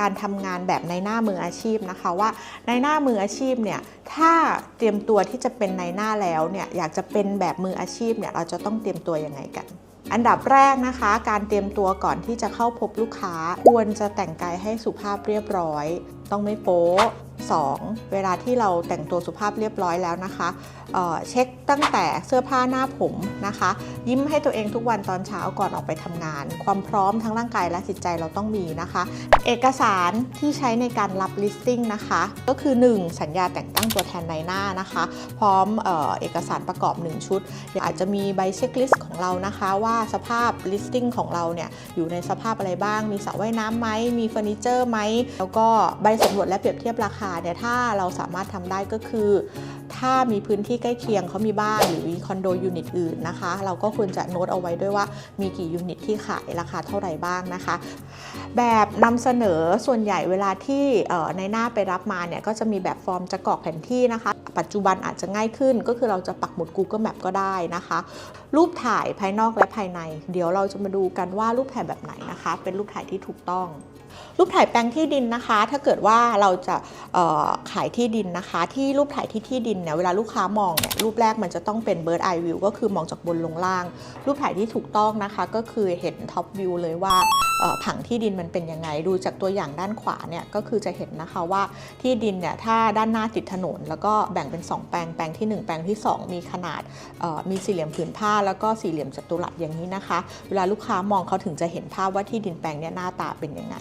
การทำงานแบบในหน้ามืออาชีพนะคะว่าในหน้ามืออาชีพเนี่ยถ้าเตรียมตัวที่จะเป็นในหน้าแล้วเนี่ยอยากจะเป็นแบบมืออาชีพเนี่ยเราจะต้องเตรียมตัวยังไงกันอันดับแรกนะคะ การเตรียมตัวก่อนที่จะเข้าพบลูกค้า ควรจะแต่งกายให้สุภาพเรียบร้อย ต้องไม่โป๊ 2. เวลาที่เราแต่งตัวสุภาพเรียบร้อยแล้วนะคะเเช็คตั้งแต่เสื้อผ้าหน้าผมนะคะ ยิ้มให้ตัวเองทุกวันตอนเช้าก่อนออกไปทำงาน ความพร้อมทั้งร่างกายและจิตใจเราต้องมีนะคะ เอกสารที่ใช้ในการรับ listing นะคะ ก็คือ 1. สัญญาแต่งตั้งตัวแทนในหน้านะคะ พร้อมเออเอกสารประกอบ 1 ชุด อาจจะมีใบเช็คลิสต์ของเรานะคะว่าสภาพ listing ของเราเนี่ยอยู่ในสภาพอะไรบ้าง มีสระว่ายน้ำไหมมีเฟอร์นิเจอร์ไหมแล้วก็ใบสำรวจและเปรียบเทียบราคาเนี่ยถ้าเราสามารถทำได้ก็คือ ถ้ามีพื้นที่ใกล้เคียงเขามีบ้านหรือมีคอนโดยูนิตอื่นนะคะ เราก็ควรจะโน้ตเอาไว้ด้วยว่ามีกี่ยูนิตที่ขายราคาเท่าไหร่บ้างนะคะ แบบนำเสนอส่วนใหญ่เวลาที่ในหน้าไปรับมาเนี่ยก็จะมีแบบฟอร์มจะกรอกแผนที่นะคะ ปัจจุบันอาจจะง่ายขึ้น ก็คือเราจะปักหมุด Google Map ก็ได้นะคะ รูปถ่ายภายนอกและภายใน เดี๋ยวเราจะมาดูกันว่ารูปถ่ายแบบไหนนะคะ เป็นรูปถ่ายที่ถูกต้องรูปถ่ายแปลงที่ดินนะคะ ถ้าเกิดว่าเราจะขายที่ดินนะคะ ที่รูปถ่ายที่ที่ดินเนี่ยเวลาลูกค้ามองเนี่ยรูปแรกมันจะต้องเป็น bird eye view ก็คือมองจากบนลงล่าง รูปถ่ายที่ถูกต้องนะคะ ก็คือเห็นท็อปวิวเลยว่าผังที่ดินมันเป็นยังไง ดูจากตัวอย่างด้านขวาเนี่ยก็คือจะเห็นนะคะว่าที่ดินเนี่ยถ้าด้านหน้าติดถนน แล้วก็แบ่งเป็น 2 แปลงแปลงที่ 1 แปลงที่ 2 มีขนาดมีสี่เหลี่ยมผืนผ้า แล้วก็สี่เหลี่ยมจัตุรัสอย่างนี้นะคะ เวลาลูกค้ามองเขาถึงจะเห็นภาพว่าที่ดินแปลงเนี่ยหน้าตาเป็นยังไง